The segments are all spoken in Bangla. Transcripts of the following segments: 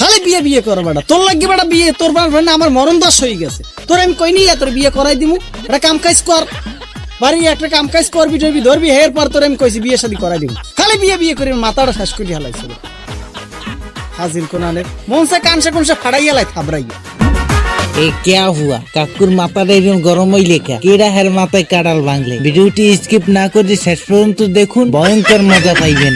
খালি বিয়ে বিয়ে করো বেটা তোর লাগি বেটা বিয়ে, তোর বেটা আমার মরণ দশ হয়ে গেছে। তোর আমি কই নিয়ে তোর বিয়ে করাই দিমু? এটা কাম কাজ কর। বাড়ি একটা কাম কাজ করবি ধরবি, হের পর তোর আমি কইছি বিয়ে শাদি করাই দিমু। খালি বিয়ে বিয়ে মাথাটা করি হালাইছিল হাজির কোনালে থাবড়াইয়া। এ হুয়া? কাকুর লেখা হের মাথায় কাড়াল ভাঙলে? ভিডিওটি স্কিপ না করে শেষ পর্যন্ত দেখুন, ভয়ঙ্কর মজা পাইবেন।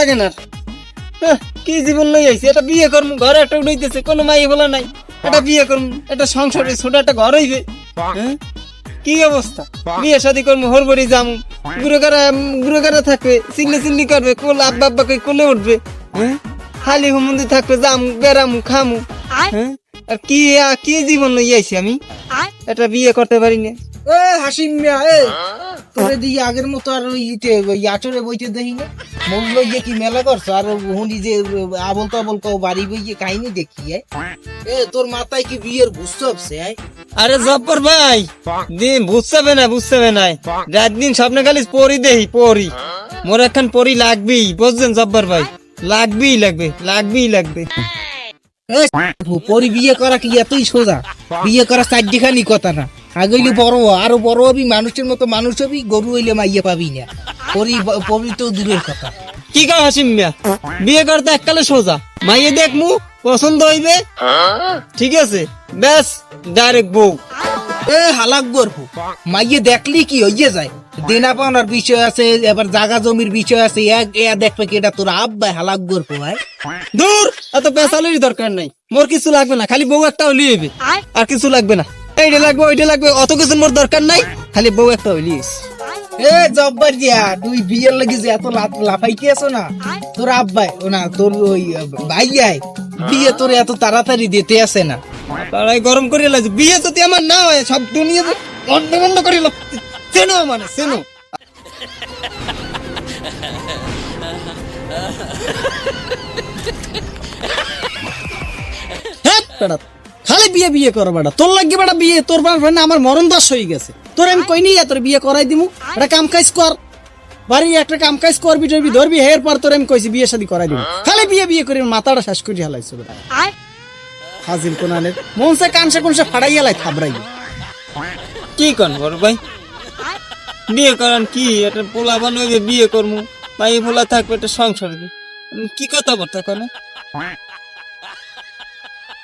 লাগে না হ্যাঁ, কি জীবন লই আইছি? এটা বিয়ে করমু ঘরে একটা উঠাইতেছে কোনো মাই বলা নাই। এটা বিয়ে করমু এটা সংসারে ছোট একটা ঘর হইবে। হ্যাঁ? কি অবস্থা? বিয়ে শাদি করমু হরবরি যামু গুরুগারা গুরুগারা থাকবে চিল্লি চিল্লি করবে কোল আব্বা আব্বা কই কোলে উঠবে। হ্যাঁ? খালি হুমুন্দি থাকবে যামু বেড়ামু খামু। হ্যাঁ? আর কি কি জীবন লই আইছি আমি? এটা বিয়ে করতে পারি না। এ হাসিম মিয়া এ তোরে দিয়ে আগের মতো আর ওই ইতে আচরে বইতে দেখি না। মন লইয়ে কি মেলা করছ? আর হুনি যে আবল তাবল কও বাড়ি বইয়ে কাহিনী দেখি এ তোর মাথায় কি বিয়ের বুঝতে হচ্ছে আরে জব্বর ভাই দিন বুঝতে না না রাত দিন স্বপ্নে খালি পরি দেহি পরি মোর এখন পরি লাগবেই বুঝছেন জব্বর ভাই? লাগবেই লাগবে লাগবেই লাগবে। পরি বিয়ে করা কি এতই সোজা? বিয়ে করা চারটিখানি কথা না। আগে হইলে বড় আরও বড় হবি মানুষের মতো মানুষ হবি গরু হইলে মাইয়া পাবি না। পরি তো দূরের কথা। কি হাসিম মিয়া? বিয়ে করতে এককালে সোজা। মাইয়ে দেখমু পছন্দ হইবে। ঠিক আছে? ব্যাস ডাইরেক্ট বউ। এ হালাক গর্ভু মাইয়ে দেখলি কি হইয়ে যায়? দেনা পাওনার বিষয় আছে এবার জাগা জমির বিষয় আছে এক এ দেখবে কি এটা তোর আব্বা হালাক গর্ভু ভাই। দূর এত পেশালেরই দরকার নাই। মোর কিছু লাগবে না খালি বউ একটা হলি হইবে। আর কিছু লাগবে না। এইটা লাগবে ওইটা লাগবে অত কিছু মোর দরকার নাই। খালি বউ একটা হলি এ জব্বার দিয়া তুই বিয়ের লাগি যে এত লাফ- লাফাইতে আছো না তোর আব্বাই ও না তোর ওই ভাইয়াই বিয়ে তোর এত তাড়াতাড়ি দিতে আসে না। তারাই গরম করে লাগছে বিয়ে যদি আমার না হয় সব দুনিয়া বন্ধ বন্ধ করে চেনো মানে চেনো। হ্যাঁ, বেটা, খালি বিয়ে বিয়ে কর বেটা। তোর লাগি বেটা বিয়ে তোর বাড়ি আমার মরণ দাস হয়ে গেছে। তোর আমি কই নিয়ে তোর বিয়ে করাই দিমু? একটা কাম কাজ কর। বাড়ি একটা কাম কাজ করবি টরবি ধরবি হের পর তোর আমি কইছি বিয়ে শাদি করাই দিমু। খালি বিয়ে বিয়ে করে মাথাটা শেষ করে হালাইছে বেটা। হাজির কোনানের। মনসে কানসে কোনসে ফাড়াই হালাই থাবরাই কি কন বড় ভাই? বিয়ে করান কি? একটা পোলা বানবে বিয়ে করমু। ভাই পোলা থাকবে একটা সংসার। কি কথা বলতে কনে?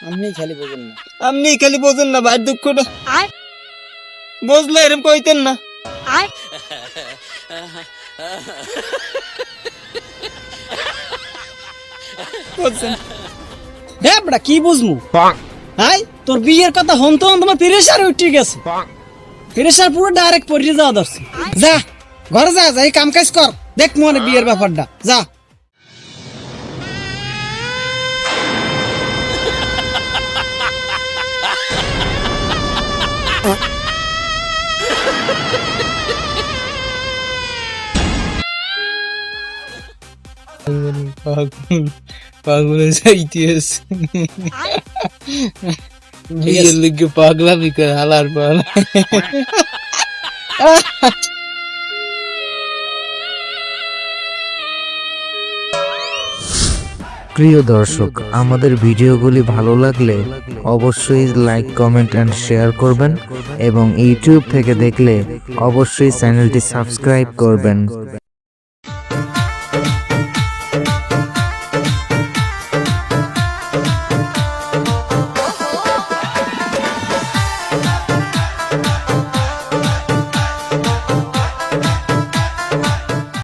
আপনি খালি বলবেন না। আপনি খালি বোঝেন না ভাই দুঃখটা। বুঝলে এরকম কইতেন না। বুঝছেন হ্যাঁ বেটা কি বুঝমু? হাই তোর বিয়ের কথা হন তো তোমার প্রেশার উঠে গেছে। প্রেশার পুরো ডাইরেক্ট পড়ে যাওয়া দরছে যা ঘরে যা যাই কাম কাজ কর। দেখ মনে বিয়ের ব্যাপারটা। যা। পাগলে যাইতে আছে বিয়ের লিগে পাগলামি করে হালার পালা প্রিয় দর্শক আমাদের ভিডিওগুলি ভালো লাগলে অবশ্যই লাইক কমেন্ট অ্যান্ড শেয়ার করবেন এবং ইউটিউব থেকে দেখলে অবশ্যই চ্যানেলটি সাবস্ক্রাইব করবেন।